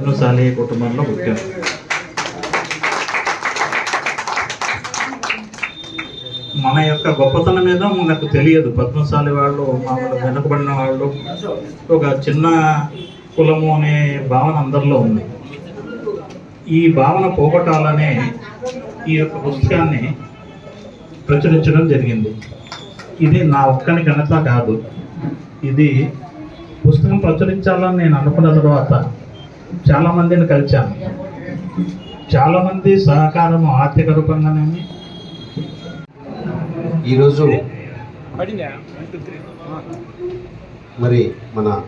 పద్మశాలి కుటుంబంలో ముఖ్యం మన యొక్క గొప్పతనం మీద మనకు తెలియదు. పద్మశాలి వాళ్ళు మామూలు వెనుకబడిన వాళ్ళు ఒక చిన్న కులము అనే భావన అందరిలో ఉంది. ఈ భావన పోగొట్టాలనే ఈ యొక్క పుస్తకాన్ని ప్రచురించడం జరిగింది. ఇది నా ఒక్కని ఘనత కాదు. ఇది పుస్తకం ప్రచురించాలని నేను అనుకున్న తర్వాత చాలా మందిని కలిశాను చాలా మంది సహకారం ఆర్థిక రూపంగానేమి ఈరోజు మరి మన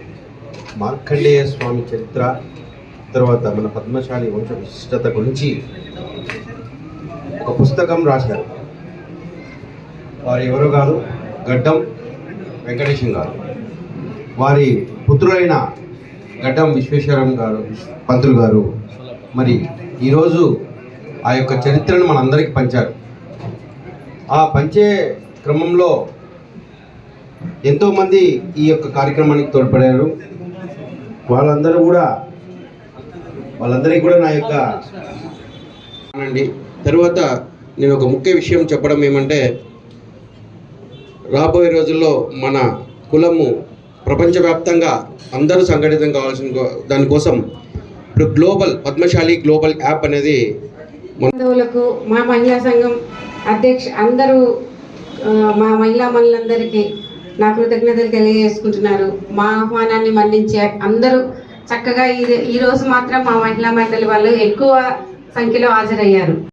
మార్కండేయ స్వామి చరిత్ర తర్వాత మన పద్మశాలి వంశ విశిష్టత గురించి ఒక పుస్తకం రాశారు. వారు ఎవరో కాదు? గడ్డం వెంకటేశం గారు. వారి పుత్రులైన గడ్డం విశ్వేశ్వరం గారు పంతులు గారు మరి ఈరోజు ఆ యొక్క చరిత్రను మనందరికీ పంచారు. ఆ పంచే క్రమంలో ఎంతోమంది ఈ యొక్క కార్యక్రమానికి తోడ్పడారు. వాళ్ళందరూ కూడా వాళ్ళందరికీ కూడా నా యొక్క అండి తర్వాత నేను ఒక ముఖ్య విషయం చెప్పడం ఏమంటే రాబోయే రోజుల్లో మన కులము ప్రపంచవ్యాప్తంగా అందరూ సంఘటితం కావాల్సిన దానికోసం ఇప్పుడు గ్లోబల్ పద్మశాలి గ్లోబల్ యాప్ అనేది బంధువులకు మా మహిళా సంఘం అధ్యక్ష అందరూ మా మహిళా మనులందరికీ నా కృతజ్ఞతలు తెలియజేసుకుంటున్నారు. మా ఆహ్వానాన్ని మన్నించే అందరూ చక్కగా ఈ ఈరోజు మాత్రం మా మహిళా మండలి వాళ్ళు ఎక్కువ సంఖ్యలో హాజరయ్యారు.